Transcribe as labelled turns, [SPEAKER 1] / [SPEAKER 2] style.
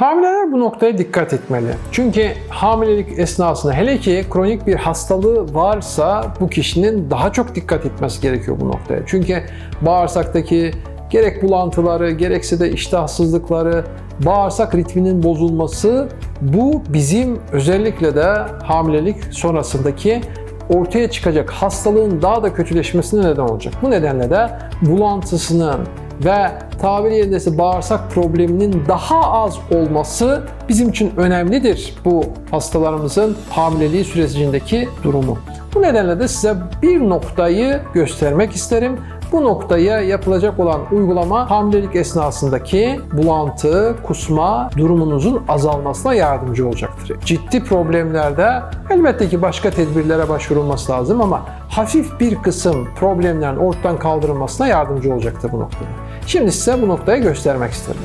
[SPEAKER 1] Hamileler bu noktaya dikkat etmeli. Çünkü hamilelik esnasında hele ki kronik bir hastalığı varsa bu kişinin daha çok dikkat etmesi gerekiyor bu noktaya. Çünkü bağırsaktaki gerek bulantıları gerekse de iştahsızlıkları, bağırsak ritminin bozulması bu bizim özellikle de hamilelik sonrasındaki ortaya çıkacak hastalığın daha da kötüleşmesine neden olacak. Bu nedenle de bulantısının ve tabiri yerindeyse bağırsak probleminin daha az olması bizim için önemlidir bu hastalarımızın hamileliği sürecindeki durumu. Nedenle de size bir noktayı göstermek isterim. Bu noktaya yapılacak olan uygulama hamilelik esnasındaki bulantı, kusma durumunuzun azalmasına yardımcı olacaktır. Ciddi problemlerde elbette ki başka tedbirlere başvurulması lazım ama hafif bir kısım problemlerin ortadan kaldırılmasına yardımcı olacaktır bu noktada. Şimdi size bu noktayı göstermek isterim.